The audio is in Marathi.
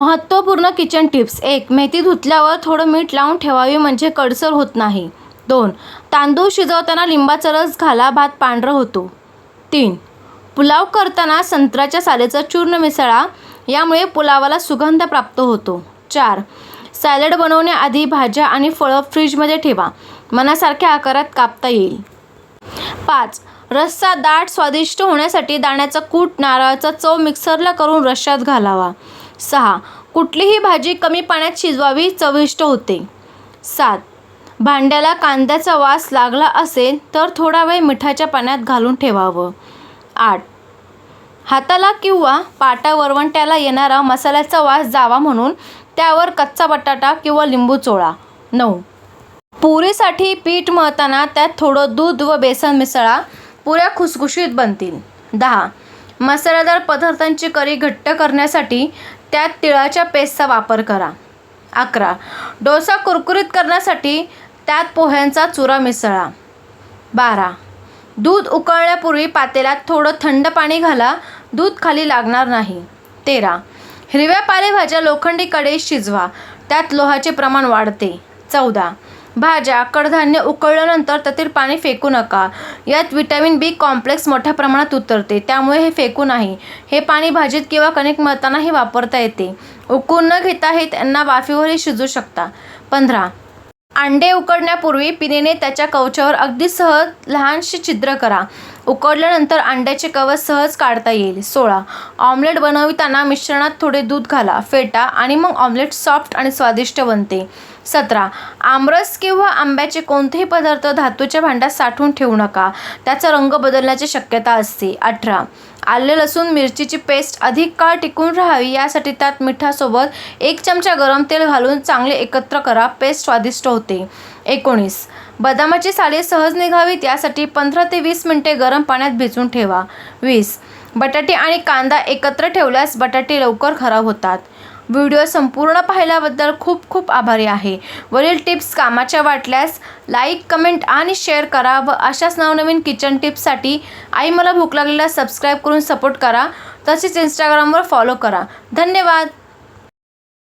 महत्त्वपूर्ण किचन टिप्स एक मेथी धुतल्यावर थोडं मीठ लावून ठेवावी म्हणजे कडसर होत नाही. दोन तांदूळ शिजवताना लिंबाचा रस घाला भात पांढरा होतो. तीन पुलाव करताना संत्र्याच्या सालेचं चूर्ण मिसळा यामुळे पुलावाला सुगंध प्राप्त होतो. चार सॅलड बनवण्याआधी भाज्या आणि फळं फ्रीजमध्ये ठेवा. मनासारख्या आकारात कापता येईल. पाच रस्सा दाट स्वादिष्ट होण्यासाठी दाण्याचा कूट नारळाचा चव मिक्सरला करून रश्श्यात घालावा. सहा. कुठलीही भाजी कमी पाण्यात शिजवावी चविष्ट होते. सात. भांड्याला कांद्याचा वास लागला असेल तर थोडा वेळ मिठाच्या पाण्यात घालून ठेवावं. आठ. हाताला किंवा पाटा वरवंट्याला येणारा मसाल्याचा वास जावा म्हणून त्यावर कच्चा बटाटा किंवा लिंबू चोळा. नऊ. पुरीसाठी पीठ मळताना त्यात थोडं दूध व बेसन मिसळा पुऱ्या खुसखुशीत बनतील. दहा. मसालेदार पदार्थांची करी घट्ट करण्यासाठी त्यात तिळाच्या पेस्टचा वापर करा. अकरा. डोसा कुरकुरीत करण्यासाठी त्यात पोह्यांचा चुरा मिसळा. बारा. दूध उकळण्यापूर्वी पातेल्यात थोडं थंड पाणी घाला. दूध खाली लागणार नाही. तेरा. हिरव्या पालेभाज्या लोखंडी कढईत शिजवा. त्यात लोहाचे प्रमाण वाढते. चौदा. भाज्या कडधान्य उकळल्यानंतर त्यातील पाणी फेकू नका. यात विटॅमिन बी कॉम्प्लेक्स मोठ्या प्रमाणात उतरते त्यामुळे हे फेकू नाही. हे पाणी भाजीत किंवा कणिक मळतानाही वापरता येते. उकळून न घेता हे त्यांना वाफेवरही शिजू शकता. पंधरा. अंडे उकडण्यापूर्वी पिनेने त्याच्या कवचावर अगदी सहज लहानशी छिद्र करा. उकडल्यानंतर अंड्याचे कवच सहज काढता येईल. सोळा. ऑमलेट बनविताना मिश्रणात थोडे दूध घाला फेटा आणि मग ऑमलेट सॉफ्ट आणि स्वादिष्ट बनते. सतरा. आमरस किंवा आंब्याचे कोणतेही पदार्थ धातूच्या भांड्यात साठवून ठेवू नका. त्याचा रंग बदलण्याची शक्यता असते. अठरा. आले लसूण मिरचीची पेस्ट अधिक काळ टिकून राहावी यासाठी त्यात मिठासोबत एक चमचा गरम तेल घालून चांगले एकत्र करा. पेस्ट स्वादिष्ट होते. एकोणीस. बदामाची साले सहज निघावीत यासाठी पंधरा ते वीस मिनिटे गरम पाण्यात भिजवून ठेवा. वीस. बटाटे आणि कांदा एकत्र ठेवल्यास बटाटे लवकर खराब होतात. व्हिडिओ संपूर्ण पाहिल्याबद्दल खूप खूप आभारी आहे. वरील टिप्स कामाच्या वाटल्यास लाईक कमेंट आणि शेअर करा व अशाच नवनवीन किचन टिप्ससाठी आई मला भूक लागलेला सबस्क्राईब करून सपोर्ट करा. तसेच इंस्टाग्रामवर फॉलो करा. धन्यवाद.